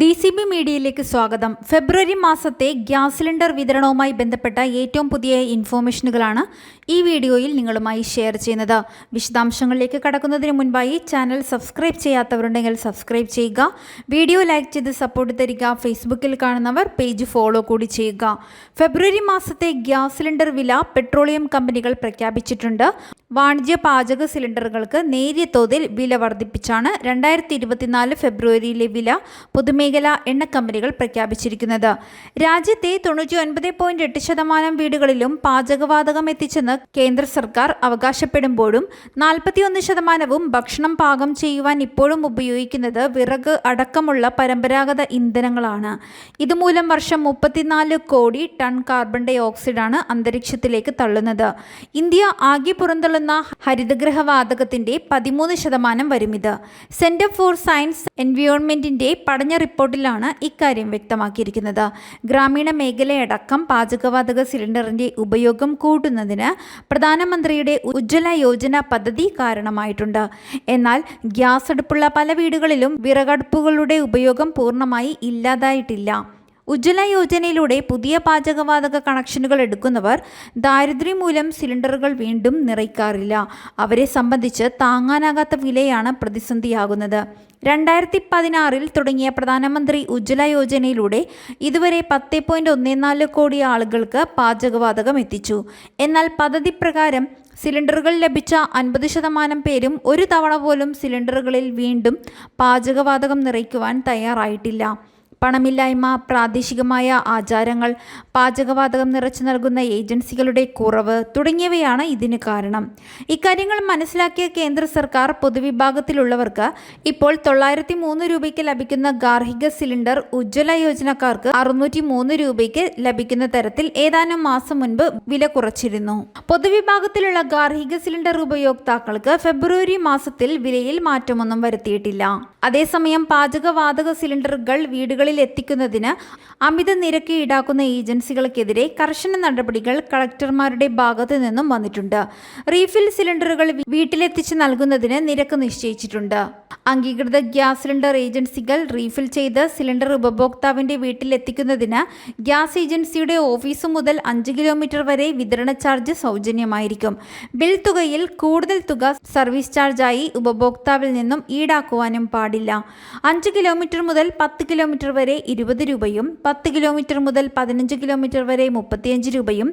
D C B മീഡിയയിലേക്ക് സ്വാഗതം. ഫെബ്രുവരി മാസത്തെ ഗ്യാസ് സിലിണ്ടർ വിതരണവുമായി ബന്ധപ്പെട്ട ഏറ്റവും പുതിയ ഇൻഫോർമേഷനുകളാണ് ഈ വീഡിയോയിൽ നിങ്ങളുമായി ഷെയർ ചെയ്യുന്നത്. വിശദാംശങ്ങളിലേക്ക് കടക്കുന്നതിന് മുൻപായി ചാനൽ സബ്സ്ക്രൈബ് ചെയ്യാത്തവരുണ്ടെങ്കിൽ സബ്സ്ക്രൈബ് ചെയ്യുക. വീഡിയോ ലൈക്ക് ചെയ്ത് സപ്പോർട്ട് തരിക. ഫേസ്ബുക്കിൽ കാണുന്നവർ പേജ് ഫോളോ കൂടി ചെയ്യുക. ഫെബ്രുവരി മാസത്തെ ഗ്യാസ് സിലിണ്ടർ വില പെട്രോളിയം കമ്പനികൾ പ്രഖ്യാപിച്ചിട്ടുണ്ട്. വാണിജ്യ പാചക സിലിണ്ടറുകൾക്ക് നേരിയ തോതിൽ വില വർദ്ധിപ്പിച്ചാണ് രണ്ടായിരത്തി ഫെബ്രുവരിയിലെ വില. പൊതുമേഖലാ എണ്ണ കമ്പനികൾ പ്രഖ്യാപിച്ചിരിക്കുന്നത്. രാജ്യത്തെ തൊണ്ണൂറ്റി ഒൻപത് പോയിന്റ് എട്ട് ശതമാനം വീടുകളിലും പാചകവാതകം എത്തിച്ചെന്ന് കേന്ദ്ര സർക്കാർ അവകാശപ്പെടുമ്പോഴും നാൽപ്പത്തിയൊന്ന് ശതമാനവും ഭക്ഷണം പാകം ചെയ്യുവാൻ ഇപ്പോഴും ഉപയോഗിക്കുന്നത് വിറക് അടക്കമുള്ള പരമ്പരാഗത ഇന്ധനങ്ങളാണ്. ഇതുമൂലം വർഷം മുപ്പത്തിനാല് കോടി ടൺ കാർബൺ ഡൈ ഓക്സൈഡാണ് അന്തരീക്ഷത്തിലേക്ക് തള്ളുന്നത്. ഇന്ത്യ ആകെ പുറന്തള്ളുന്ന ഹരിതഗ്രഹ വാതകത്തിന്റെ പതിമൂന്ന് ശതമാനം വരും ഇത് സെന്റർ ഫോർ സയൻസ് എൻവയോൺമെന്റിന്റെ പഠന റിപ്പോർട്ടിലാണ് ഇക്കാര്യം വ്യക്തമാക്കിയിരിക്കുന്നത്. ഗ്രാമീണ മേഖലയടക്കം പാചകവാതക സിലിണ്ടറിന്റെ ഉപയോഗം കൂട്ടുന്നതിന് പ്രധാനമന്ത്രിയുടെ ഉജ്ജ്വല യോജന പദ്ധതി കാരണമായിട്ടുണ്ട്. എന്നാൽ ഗ്യാസ് അടുപ്പുള്ള പല വീടുകളിലും വിറകടുപ്പുകളുടെ ഉപയോഗം പൂർണമായി ഇല്ലാതായിട്ടില്ല. ഉജ്ജ്വല യോജനയിലൂടെ പുതിയ പാചകവാതക കണക്ഷനുകൾ എടുക്കുന്നവർ ദാരിദ്ര്യം മൂലം സിലിണ്ടറുകൾ വീണ്ടും നിറയ്ക്കാറില്ല. അവരെ സംബന്ധിച്ച് താങ്ങാനാകാത്ത വിലയാണ് പ്രതിസന്ധിയാകുന്നത്. രണ്ടായിരത്തി പതിനാറിൽ തുടങ്ങിയ പ്രധാനമന്ത്രി ഉജ്ജ്വല യോജനയിലൂടെ ഇതുവരെ പത്ത് പോയിന്റ് ഒന്ന് നാല് കോടി ആളുകൾക്ക് പാചകവാതകം എത്തിച്ചു. എന്നാൽ പദ്ധതി പ്രകാരം സിലിണ്ടറുകൾ ലഭിച്ച അൻപത് ശതമാനം പേരും ഒരു തവണ പോലും സിലിണ്ടറുകളിൽ വീണ്ടും പാചകവാതകം നിറയ്ക്കുവാൻ തയ്യാറായിട്ടില്ല. പണമില്ലായ്മ പ്രാദേശികമായ ആചാരങ്ങൾ പാചകവാതകം നിറച്ചു നൽകുന്ന ഏജൻസികളുടെ കുറവ് തുടങ്ങിയവയാണ് ഇതിന് കാരണം. ഇക്കാര്യങ്ങൾ മനസ്സിലാക്കിയ കേന്ദ്ര സർക്കാർ പൊതുവിഭാഗത്തിലുള്ളവർക്ക് ഇപ്പോൾ തൊള്ളായിരത്തി മൂന്ന് രൂപയ്ക്ക് ലഭിക്കുന്ന ഗാർഹിക സിലിണ്ടർ ഉജ്ജ്വല യോജനക്കാർക്ക് അറുന്നൂറ്റി മൂന്ന് രൂപയ്ക്ക് ലഭിക്കുന്ന തരത്തിൽ ഏതാനും മാസം മുൻപ് വില കുറച്ചിരുന്നു. പൊതുവിഭാഗത്തിലുള്ള ഗാർഹിക സിലിണ്ടർ ഉപയോക്താക്കൾക്ക് ഫെബ്രുവരി മാസത്തിൽ വിലയിൽ മാറ്റമൊന്നും വരുത്തിയിട്ടില്ല. അതേസമയം പാചകവാതക സിലിണ്ടറുകൾ വീടുകളിൽ എത്തിക്കുന്നതിന് അമിത നിരക്ക് ഈടാക്കുന്ന ഏജൻസികൾക്കെതിരെ കർശന നടപടികൾ കളക്ടർമാരുടെ ഭാഗത്തു നിന്നും വന്നിട്ടുണ്ട്. റീഫിൽ സിലിണ്ടറുകൾ വീട്ടിലെത്തിച്ച് നൽകുന്നതിന് നിരക്ക് നിശ്ചയിച്ചിട്ടുണ്ട്. അംഗീകൃത ഗ്യാസ് സിലിണ്ടർ ഏജൻസികൾ റീഫിൽ ചെയ്ത് സിലിണ്ടർ ഉപഭോക്താവിന്റെ വീട്ടിലെത്തിക്കുന്നതിന് ഗ്യാസ് ഏജൻസിയുടെ ഓഫീസ് മുതൽ അഞ്ച് കിലോമീറ്റർ വരെ വിതരണ ചാർജ് സൗജന്യമായിരിക്കും. ബിൽ തുകയിൽ കൂടുതൽ തുക സർവീസ് ചാർജായി ഉപഭോക്താവിൽ നിന്നും ഈടാക്കുവാനും പാടില്ല. അഞ്ച് കിലോമീറ്റർ മുതൽ പത്ത് കിലോമീറ്റർ വരെ ഇരുപത് രൂപയും പത്ത് കിലോമീറ്റർ മുതൽ പതിനഞ്ച് കിലോമീറ്റർ വരെ മുപ്പത്തിയഞ്ച് രൂപയും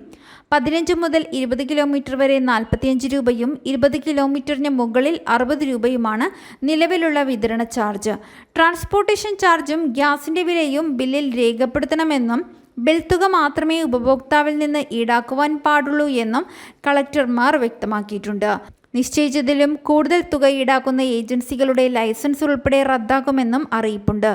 പതിനഞ്ച് മുതൽ ഇരുപത് കിലോമീറ്റർ വരെ നാൽപ്പത്തിയഞ്ച് രൂപയും ഇരുപത് കിലോമീറ്ററിന് മുകളിൽ അറുപത് രൂപയുമാണ് നിലവിലുള്ള വിതരണ ചാർജ്. ട്രാൻസ്പോർട്ടേഷൻ ചാർജും ഗ്യാസിന്റെ വിലയും ബില്ലിൽ രേഖപ്പെടുത്തണമെന്നും ബിൽ തുക മാത്രമേ ഉപഭോക്താവിൽ നിന്ന് ഈടാക്കുവാൻ പാടുള്ളൂ എന്നും കളക്ടർമാർ വ്യക്തമാക്കിയിട്ടുണ്ട്. നിശ്ചയിച്ചതിലും കൂടുതൽ തുക ഈടാക്കുന്ന ഏജൻസികളുടെ ലൈസൻസ് ഉൾപ്പെടെ റദ്ദാക്കുമെന്നും അറിയിപ്പുണ്ട്.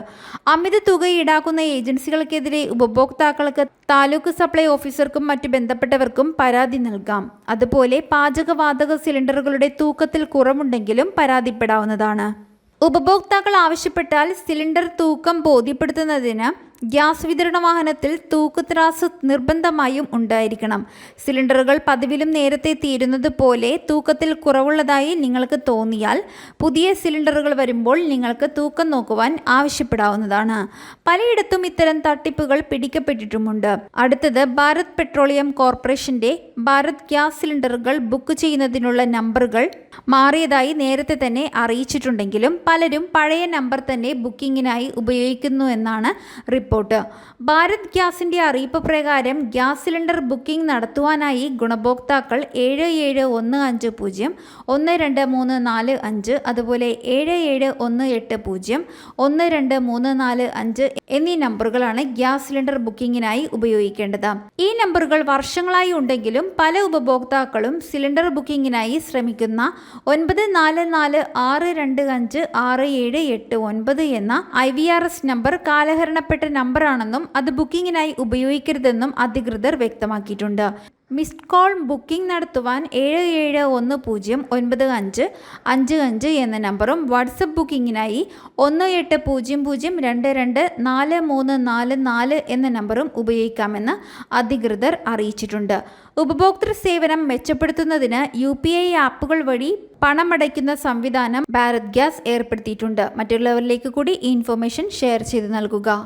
അമിത തുക ഈടാക്കുന്ന ഏജൻസികൾക്കെതിരെ ഉപഭോക്താക്കൾക്ക് താലൂക്ക് സപ്ലൈ ഓഫീസർക്കും മറ്റ് ബന്ധപ്പെട്ടവർക്കും പരാതി നൽകാം. അതുപോലെ പാചകവാതക സിലിണ്ടറുകളുടെ തൂക്കത്തിൽ കുറവുണ്ടെങ്കിലും പരാതിപ്പെടാവുന്നതാണ്. ഉപഭോക്താക്കൾ ആവശ്യപ്പെട്ടാൽ സിലിണ്ടർ തൂക്കം ബോധ്യപ്പെടുത്തുന്നതിന് ഗ്യാസ് വിതരണ വാഹനത്തിൽ തൂക്കുത്രാസ് നിർബന്ധമായും ഉണ്ടായിരിക്കണം. സിലിണ്ടറുകൾ പതിവിലും നേരത്തെ തീരുന്നത് പോലെ തൂക്കത്തിൽ കുറവുള്ളതായി നിങ്ങൾക്ക് തോന്നിയാൽ പുതിയ സിലിണ്ടറുകൾ വരുമ്പോൾ നിങ്ങൾക്ക് തൂക്കം നോക്കുവാൻ ആവശ്യപ്പെടാവുന്നതാണ്. പലയിടത്തും ഇത്തരം തട്ടിപ്പുകൾ പിടിക്കപ്പെട്ടിട്ടുമുണ്ട്. അടുത്തത് ഭാരത് പെട്രോളിയം കോർപ്പറേഷന്റെ ഭാരത് ഗ്യാസ് സിലിണ്ടറുകൾ ബുക്ക് ചെയ്യുന്നതിനുള്ള നമ്പറുകൾ മാറിയതായി നേരത്തെ തന്നെ അറിയിച്ചിട്ടുണ്ടെങ്കിലും പലരും പഴയ നമ്പർ തന്നെ ബുക്കിങ്ങിനായി ഉപയോഗിക്കുന്നു എന്നാണ് റിപ്പോർട്ട്. ഭാരത് ഗ്യാസിന്റെ അറിയിപ്പ് പ്രകാരം ഗ്യാസ് സിലിണ്ടർ ബുക്കിംഗ് നടത്തുവാനായി ഗുണഭോക്താക്കൾ ഏഴ് ഏഴ് ഒന്ന് അഞ്ച് പൂജ്യം ഒന്ന് രണ്ട് മൂന്ന് നാല് അഞ്ച് അതുപോലെ ഏഴ് ഏഴ് ഒന്ന് എട്ട് പൂജ്യം ഒന്ന് രണ്ട് മൂന്ന് നാല് അഞ്ച് എന്നീ നമ്പറുകളാണ് ഗ്യാസ് സിലിണ്ടർ ബുക്കിങ്ങിനായി ഉപയോഗിക്കേണ്ടത്. ഈ നമ്പറുകൾ വർഷങ്ങളായി ഉണ്ടെങ്കിലും പല ഉപഭോക്താക്കളും സിലിണ്ടർ ബുക്കിങ്ങിനായി ശ്രമിക്കുന്ന ഒൻപത് നാല് നാല് ആറ് രണ്ട് അഞ്ച് ആറ് ഏഴ് എട്ട് ഒൻപത് എന്ന I V R S number കാലഹരണപ്പെട്ട നമ്പറാണെന്നും അത് ബുക്കിങ്ങിനായി ഉപയോഗിക്കരുതെന്നും അധികൃതർ വ്യക്തമാക്കിയിട്ടുണ്ട്. മിസ്ഡ് കോൾ ബുക്കിംഗ് നടത്തുവാൻ ഏഴ് ഏഴ് ഒന്ന് പൂജ്യം ഒൻപത് അഞ്ച് അഞ്ച് അഞ്ച് എന്ന നമ്പറും വാട്സപ്പ് ബുക്കിങ്ങിനായി ഒന്ന് എട്ട് പൂജ്യം പൂജ്യം രണ്ട് രണ്ട് നാല് മൂന്ന് നാല് നാല് എന്ന നമ്പറും ഉപയോഗിക്കാമെന്ന് അധികൃതർ അറിയിച്ചിട്ടുണ്ട്. ഉപഭോക്തൃ സേവനം മെച്ചപ്പെടുത്തുന്നതിന് യു പി ഐ ആപ്പുകൾ വഴി പണമടയ്ക്കുന്ന സംവിധാനം ഭാരത് ഗ്യാസ് ഏർപ്പെടുത്തിയിട്ടുണ്ട്. മറ്റുള്ളവരിലേക്ക് കൂടി ഈ ഇൻഫർമേഷൻ ഷെയർ ചെയ്ത് നൽകുക.